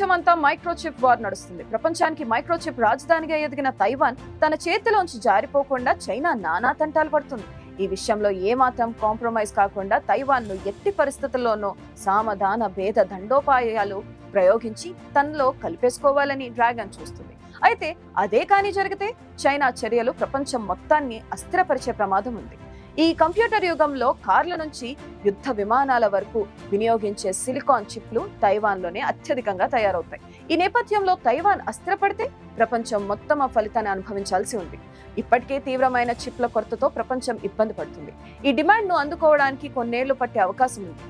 ప్రపంచమంతా microchip war నడుస్తుంది. ప్రపంచానికి మైక్రోచిప్ రాజధానిగా ఎదిగిన తైవాన్ తన చేతిలోంచి జారిపోకుండా చైనా నానా తంటాలు పడుతుంది. ఈ విషయంలో ఏమాత్రం కాంప్రమైజ్ కాకుండా తైవాన్ను ఎట్టి పరిస్థితుల్లోనూ సామధాన భేద దండోపాయాలు ప్రయోగించి తనలో కలిపేసుకోవాలని డ్రాగన్ చూస్తుంది. అయితే అదే కానీ జరిగితే చైనా చర్యలు ప్రపంచం మొత్తాన్ని అస్థిరపరిచే ప్రమాదం ఉంది. ఈ కంప్యూటర్ యుగంలో కార్ల నుంచి యుద్ధ విమానాల వరకు వినియోగించే సిలికాన్ చిప్లు తైవాన్లోనే అత్యధికంగా తయారవుతాయి. ఈ నేపథ్యంలో తైవాన్ అస్థిరపడితే ప్రపంచం మొత్తం ఆ ఫలితాన్ని అనుభవించాల్సి ఉంది. ఇప్పటికే తీవ్రమైన చిప్ల కొరతతో ప్రపంచం ఇబ్బంది పడుతుంది. ఈ డిమాండ్ను అందుకోవడానికి కొన్నేళ్ళు పట్టే అవకాశం ఉంది.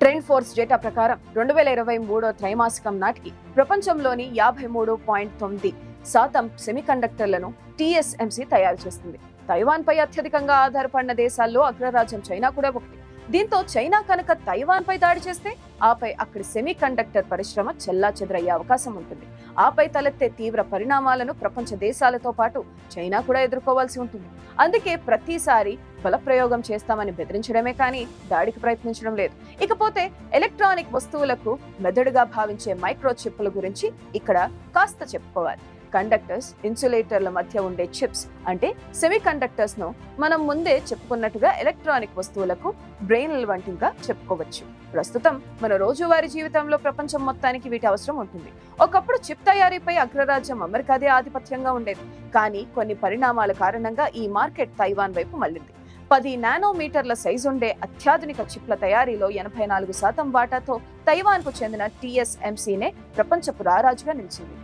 ట్రెండ్ ఫోర్స్ డేటా ప్రకారం రెండు వేల ఇరవై మూడో త్రైమాసికం నాటికి ప్రపంచంలోని యాభై మూడు పాయింట్ తొమ్మిది శాతం సెమీకండక్టర్లను టీఎస్ఎంసీ తయారు చేస్తుంది. తైవాన్ పై అత్యధికంగా ఆధారపడిన దేశాల్లో అగ్రరాజ్యం చైనా కూడా ఒకటి. దీంతో చైనా కనుక తైవాన్ పై దాడి చేస్తే ఆపై అక్కడి సెమీ కండక్టర్ పరిశ్రమ చెల్లా చెదరయ్యే అవకాశం ఉంటుంది. ఆపై తలెత్తే తీవ్ర పరిణామాలను ప్రపంచ దేశాలతో పాటు చైనా కూడా ఎదుర్కోవాల్సి ఉంటుంది. అందుకే ప్రతిసారి బలప్రయోగం చేస్తామని బెదిరించడమే కానీ దాడికి ప్రయత్నించడం లేదు. ఇకపోతే ఎలక్ట్రానిక్ వస్తువులకు మెదడుగా భావించే మైక్రో చిప్పుల గురించి ఇక్కడ కాస్త చెప్పుకోవాలి. కండక్టర్స్ ఇన్సులేటర్ల మధ్య ఉండే చిప్స్ అంటే సెమీ కండక్టర్స్ను మనం ముందే చెప్పుకున్నట్టుగా ఎలక్ట్రానిక్ వస్తువులకు బ్రెయిన్ల వంటిగా చెప్పుకోవచ్చు. ప్రస్తుతం మన రోజువారీ జీవితంలో ప్రపంచం మొత్తానికి వీటి అవసరం ఉంటుంది. ఒకప్పుడు చిప్ తయారీపై అగ్రరాజ్యం అమెరికాదే ఆధిపత్యంగా ఉండేది. కానీ కొన్ని పరిణామాల కారణంగా ఈ మార్కెట్ తైవాన్ వైపు మళ్ళింది. పది నానోమీటర్ల సైజు ఉండే అత్యాధునిక చిప్ల తయారీలో ఎనభై నాలుగు శాతం వాటాతో తైవాన్కు చెందిన టీఎస్ఎంసీనే ప్రపంచపు రారాజుగా నిలిచింది.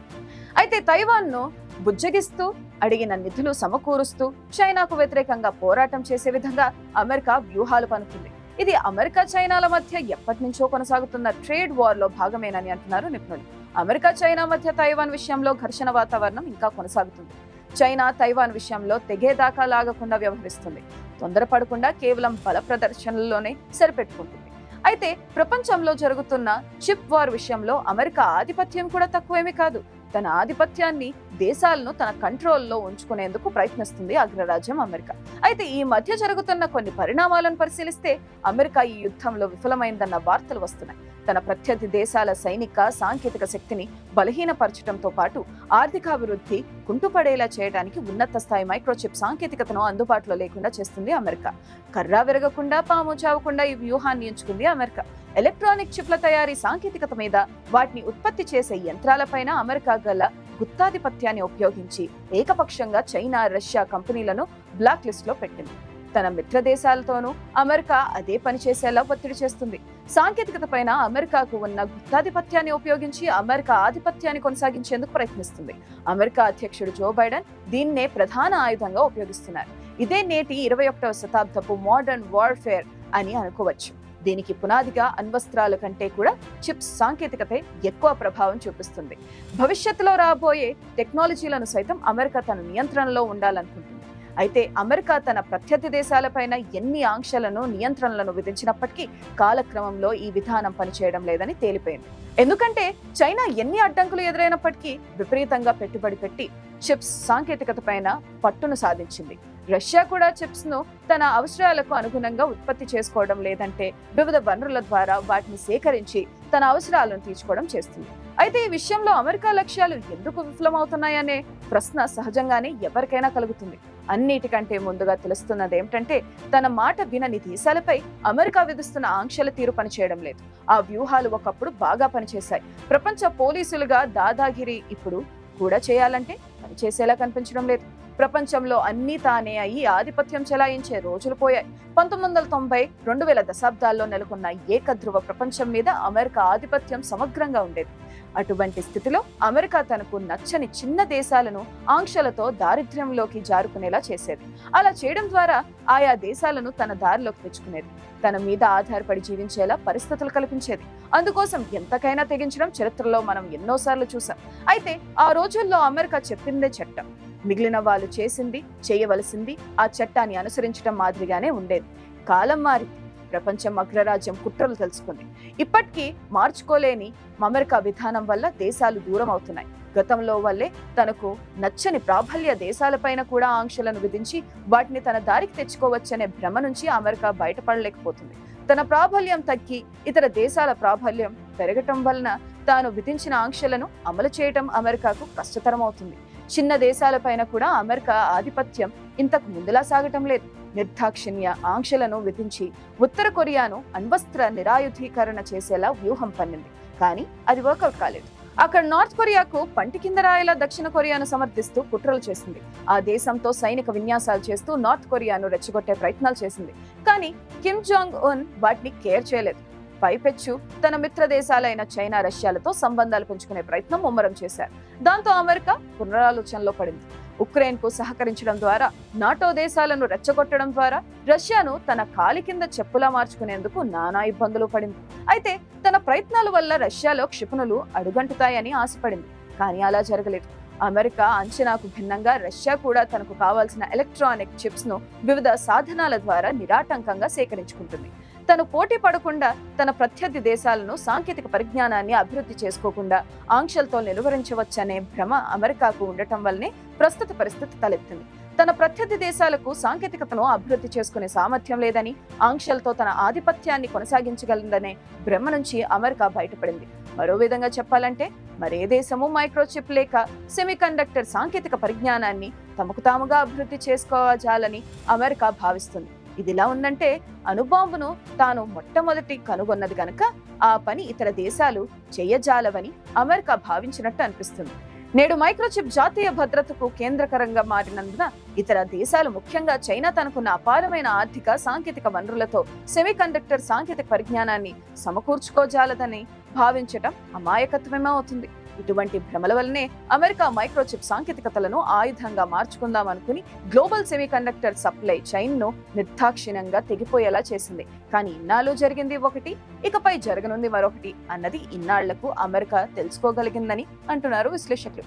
అయితే తైవాన్ను బుజ్జగిస్తూ అడిగిన నిధులు సమకూరుస్తూ చైనాకు వ్యతిరేకంగా పోరాటం చేసే విధంగా అమెరికా వ్యూహాలు పనుతుంది ఇది అమెరికా చైనాల మధ్య ఎప్పటి నుంచో కొనసాగుతున్న ట్రేడ్ వార్లో భాగమేనని అంటున్నారు నిపుణులు. అమెరికా చైనా మధ్య తైవాన్ విషయంలో ఘర్షణ వాతావరణం ఇంకా కొనసాగుతుంది. చైనా తైవాన్ విషయంలో తెగేదాకా లాగకుండా వ్యవహరిస్తుంది. తొందరపడకుండా కేవలం బల ప్రదర్శనల్లోనే సరిపెట్టుకుంటుంది. అయితే ప్రపంచంలో జరుగుతున్న చిప్ వార్ విషయంలో అమెరికా ఆధిపత్యం కూడా తక్కువేమీ కాదు. తన ఆధిపత్యాన్ని దేశాలను తన కంట్రోల్లో ఉంచుకునేందుకు ప్రయత్నిస్తుంది అగ్రరాజ్యం అమెరికా. అయితే ఈ మధ్య జరుగుతున్న కొన్ని పరిణామాలను పరిశీలిస్తే అమెరికా ఈ యుద్ధంలో విఫలమైందన్న వార్తలు వస్తున్నాయి. తన ప్రత్యర్థి దేశాల సైనిక సాంకేతిక శక్తిని బలహీనపరచడంతో పాటు ఆర్థికాభివృద్ధి కుంటుపడేలా చేయడానికి ఉన్నత స్థాయి మైక్రోచిప్ సాంకేతికతను అందుబాటులో లేకుండా చేస్తుంది అమెరికా. కర్రా విరగకుండా పాము చావకుండా ఈ వ్యూహాన్ని ఎంచుకుంది అమెరికా. ఎలక్ట్రానిక్ చిప్ల తయారీ సాంకేతికత మీద వాటిని ఉత్పత్తి చేసే యంత్రాలపైన అమెరికా గల గుత్తాధిపత్యాన్ని ఉపయోగించి ఏకపక్షంగా చైనా రష్యా కంపెనీలను బ్లాక్ లిస్ట్లో పెట్టింది. తన మిత్ర దేశాలతోనూ అమెరికా అదే పని చేసేలా ఒత్తిడి చేస్తుంది. సాంకేతికత పైన అమెరికాకు ఉన్న గుత్తాధిపత్యాన్ని ఉపయోగించి అమెరికా ఆధిపత్యాన్ని కొనసాగించేందుకు ప్రయత్నిస్తుంది. అమెరికా అధ్యక్షుడు జో బైడెన్ దీన్నే ప్రధాన ఆయుధంగా ఉపయోగిస్తున్నారు. ఇదే నేటి ఇరవై ఒకటవ శతాబ్దపు మోడర్న్ వార్ఫేర్ అని అనుకోవచ్చు. దీనికి పునాదిగా అణ్వస్త్రాల కంటే కూడా చిప్స్ సాంకేతికతే ఎక్కువ ప్రభావం చూపిస్తుంది. భవిష్యత్తులో రాబోయే టెక్నాలజీలను సైతం అమెరికా తన నియంత్రణలో ఉండాలనుకుంటుంది. అయితే అమెరికా తన ప్రత్యర్థి దేశాలపైన ఎన్ని ఆంక్షలను నియంత్రణలను విధించినప్పటికీ కాలక్రమంలో ఈ విధానం పనిచేయడం లేదని తేలిపోయింది. ఎందుకంటే చైనా ఎన్ని అడ్డంకులు ఎదురైనప్పటికీ విపరీతంగా పెట్టుబడి పెట్టి చిప్స్ సాంకేతికత పైన పట్టును సాధించింది. రష్యా కూడా చిప్స్ను తన అవసరాలకు అనుగుణంగా ఉత్పత్తి చేసుకోవడం లేదంటే వివిధ వనరుల ద్వారా వాటిని సేకరించి తన అవసరాలను తీర్చుకోవడం చేస్తుంది. అయితే ఈ విషయంలో అమెరికా లక్ష్యాలు ఎందుకు విఫలమవుతున్నాయనే ప్రశ్న సహజంగానే ఎవరికైనా కలుగుతుంది. అన్నిటికంటే ముందుగా తెలుస్తున్నది ఏమిటంటే తన మాట వినని దేశాలపై అమెరికా విధిస్తున్న ఆంక్షల తీరు పనిచేయడం లేదు. ఆ వ్యూహాలు ఒకప్పుడు బాగా పనిచేశాయి. ప్రపంచ పోలీసులుగా దాదాగిరి ఇప్పుడు కూడా చేయాలంటే పనిచేసేలా కనిపించడం లేదు. ప్రపంచంలో అన్నీ తానే అయి ఆధిపత్యం చెలాయించే రోజులు పోయాయి. పంతొమ్మిది వందల తొంభై రెండు వేల దశాబ్దాల్లో నెలకొన్న ఏకధ్రువ ప్రపంచం మీద అమెరికా ఆధిపత్యం సమగ్రంగా ఉండేది. అటువంటి స్థితిలో అమెరికా తనకు నచ్చని చిన్న దేశాలను ఆంక్షలతో దారిద్ర్యంలోకి జారుకునేలా చేసేది. అలా చేయడం ద్వారా ఆయా దేశాలను తన దారిలోకి తెచ్చుకునేది. తన మీద ఆధారపడి జీవించేలా పరిస్థితులు కల్పించేది. అందుకోసం ఎంతకైనా తెగించడం చరిత్రలో మనం ఎన్నోసార్లు చూసాం అయితే ఆ రోజుల్లో అమెరికా చెప్పిందే చట్టం. మిగిలిన వాళ్ళు చేసింది చేయవలసింది ఆ చట్టాన్ని అనుసరించడం మాదిరిగానే ఉండేది. కాలం మారి ప్రపంచం అగ్రరాజ్యం కుట్రలు తెలుసుకుంది. ఇప్పటికీ మార్చుకోలేని అమెరికా విధానం వల్ల దేశాలు దూరం అవుతున్నాయి గతంలో వల్లే తనకు నచ్చని ప్రాబల్య దేశాలపైన కూడా ఆంక్షలను విధించి వాటిని తన దారికి తెచ్చుకోవచ్చనే భ్రమ నుంచి అమెరికా బయటపడలేకపోతుంది. తన ప్రాబల్యం తగ్గి ఇతర దేశాల ప్రాబల్యం పెరగటం వలన తాను విధించిన ఆంక్షలను అమలు చేయటం అమెరికాకు కష్టతరం అవుతుంది చిన్న దేశాలపైన కూడా అమెరికా ఆధిపత్యం ఇంతకు ముందులా సాగటం లేదు. నిర్దాక్షిణ్య ఆంక్షలను విధించి ఉత్తర కొరియాను అణ్వస్త్ర నిరాయుధీకరణ చేసేలా వ్యూహం పన్నింది. కానీ అది వర్కౌట్ కాలేదు. అక్కడ నార్త్ కొరియాకు పంటి కింద రాయేలా దక్షిణ కొరియాను సమర్థిస్తూ కుట్రలు చేసింది. ఆ దేశంతో సైనిక విన్యాసాలు చేస్తూ నార్త్ కొరియాను రెచ్చగొట్టే ప్రయత్నాలు చేసింది. కానీ కిమ్ జాంగ్ ఉన్ వాటిని కేర్ చేయలేదు. పైపెచ్చు. తన మిత్ర దేశాలైన చైనా రష్యాలతో సంబంధాలు పెంచుకునే ప్రయత్నం ముమ్మరం చేశారు. దాంతో అమెరికా పునరాలోచనలో పడింది. ఉక్రెయిన్కు సహకరించడం ద్వారా నాటో దేశాలను రెచ్చగొట్టడం ద్వారా రష్యాను తన కాలి కింద చెప్పులా మార్చుకునేందుకు నానా ఇబ్బందులు పడింది. అయితే తన ప్రయత్నాల వల్ల రష్యాలో క్షిపణులు అడుగంటుతాయని ఆశపడింది. కానీ అలా జరగలేదు. అమెరికా అంచనాకు భిన్నంగా రష్యా కూడా తనకు కావాల్సిన ఎలక్ట్రానిక్ చిప్స్ను వివిధ సాధనాల ద్వారా నిరాటంకంగా సేకరించుకుంటుంది. తను పోటీ పడకుండా తన ప్రత్యర్థి దేశాలను సాంకేతిక పరిజ్ఞానాన్ని అభివృద్ధి చేసుకోకుండా ఆంక్షలతో నిలువరించవచ్చనే భ్రమ అమెరికాకు ఉండటం వల్లనే ప్రస్తుత పరిస్థితి తలెత్తింది. తన ప్రత్యర్థి దేశాలకు సాంకేతికతను అభివృద్ధి చేసుకునే సామర్థ్యం లేదని ఆంక్షలతో తన ఆధిపత్యాన్ని కొనసాగించగలిందనే భ్రమ నుంచి అమెరికా బయటపడింది. మరో విధంగా చెప్పాలంటే మరే దేశము మైక్రోచిప్ లేక సెమీకండక్టర్ సాంకేతిక పరిజ్ఞానాన్ని తమకు తాముగా అభివృద్ధి చేసుకోవాలని అమెరికా భావిస్తుంది. ఇదిలా ఉందంటే అణుబాంబును తాను మొట్టమొదటి కనుగొన్నది గనక ఆ పని ఇతర దేశాలు చేయజాలవని అమెరికా భావించినట్టు అనిపిస్తుంది. నేడు మైక్రోచిప్ జాతీయ భద్రతకు కేంద్రకరంగా మారినందున ఇతర దేశాలు ముఖ్యంగా చైనా తనకున్న అపారమైన ఆర్థిక సాంకేతిక వనరులతో సెమీకండక్టర్ సాంకేతిక పరిజ్ఞానాన్ని సమకూర్చుకోజాలదని భావించటం అమాయకత్వమే అవుతుంది. ఇటువంటి భ్రమల వల్లనే అమెరికా మైక్రోచిప్ సాంకేతికతలను ఆయుధంగా మార్చుకుందాం అనుకుని గ్లోబల్ సెమీకండక్టర్ సప్లై చైన్ను నిర్దాక్షిణ్యంగా తెగిపోయేలా చేసింది. కానీ ఇన్నాళ్ళు జరిగింది ఒకటి ఇకపై జరగనుంది మరొకటి అన్నది ఇన్నాళ్ళకు అమెరికా తెలుసుకోగలిగిందని అంటున్నారు విశ్లేషకులు.